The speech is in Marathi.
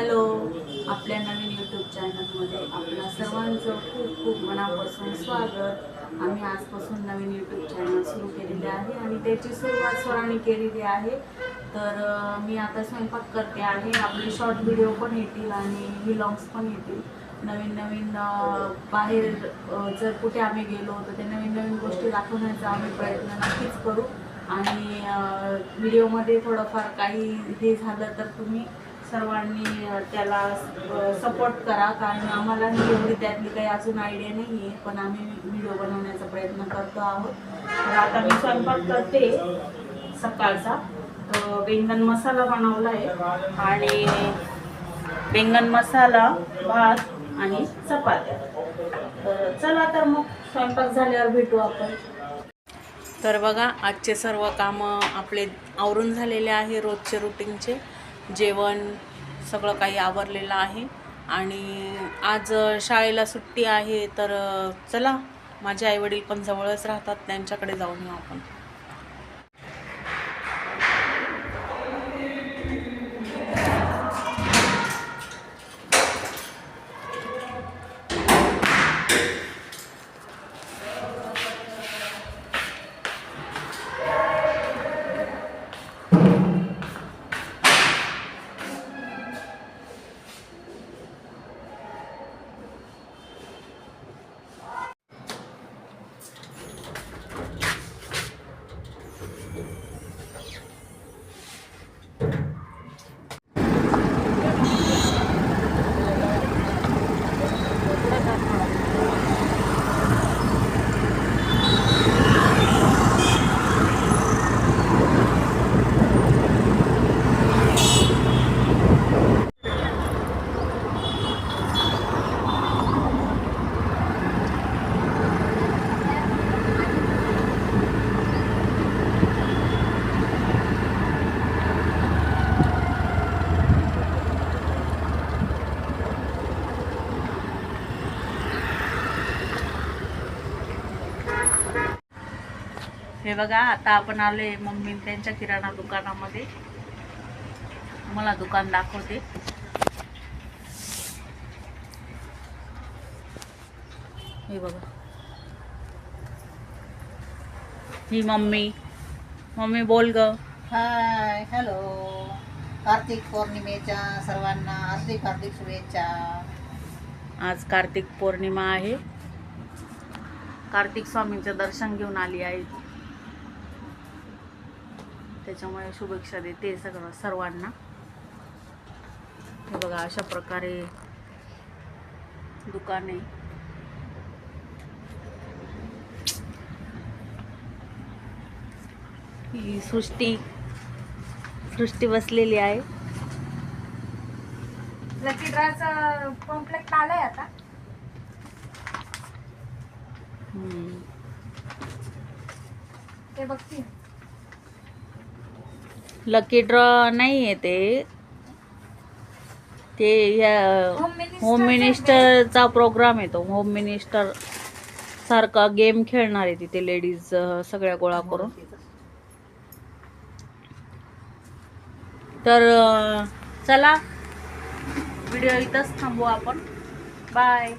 हॅलो. आपल्या नवीन यूट्यूब चॅनलमध्ये आपल्या सर्वांचं खूप खूप मनापासून स्वागत. आम्ही आजपासून नवीन यूट्यूब चॅनल सुरू केलेले आहे आणि त्याची सुरुवात स्वराने केलेली आहे. तर मी आता स्वयंपाक करते आहे. आपले शॉर्ट व्हिडिओ पण येतील आणि व्हिलॉग्स पण येतील. नवीन नवीन बाहेर जर कुठे आम्ही गेलो तर ते नवीन नवीन गोष्टी दाखवण्याचा आम्ही प्रयत्न नक्कीच करू. आणि व्हिडिओमध्ये थोडंफार काही हे झालं तर तुम्ही सर्वांनी त्याला सपोर्ट करा. कारण आम्हाला एवढी त्यातली काही अजून आयडिया नाही आहे पण आम्ही व्हिडिओ बनवण्याचा प्रयत्न करतो आहोत. तर आता मी स्वयंपाक करते सकाळचा. तर बेंगन मसाला बनवला आहे आणि बेंगन मसाला भात आणि चपात्या. तर चला तर मग स्वयंपाक झाल्यावर भेटू आपण. तर बघा आजचे सर्व कामं आपले आवरून झालेले आहे रोजचे रुटीनचे जेवण सगळं काही आवरलेलं आहे. आणि आज शाळेला सुट्टी आहे तर चला. माझे आईवडील पण जवळच राहतात त्यांच्याकडे जाऊन येऊ आपण. हे बघा आता आपण आले मम्मी त्यांच्या किराणा दुकानामध्ये. मला दुकान दाखवते. हे बघा. ही मम्मी. मम्मी बोल ग. Hi hello. कार्तिक पौर्णिमेच्या सर्वांना हार्दिक हार्दिक शुभेच्छा. आज कार्तिक पौर्णिमा आहे. कार्तिक स्वामींचं दर्शन घेऊन आली आहे त्याच्यामुळे शुभेच्छा देते सगळं सर्वांना. हे बघा अशा प्रकारे दुकान. ही सृष्टी सृष्टी बसलेली आहे. लकी ड्रॉचा कॉम्प्लेक्ट आलाय आता. हम्म. ते बघते लकी ड्रॉ नाही आहे ते. ते या होम मिनिस्टर होम मिनिस्टरचा प्रोग्राम आहे तो. होम मिनिस्टर सारखा गेम खेळणार आहे तिथे लेडीज सगळ्या गोळा करून. तर चला. व्हिडिओ इथंच थांबू आपण. बाय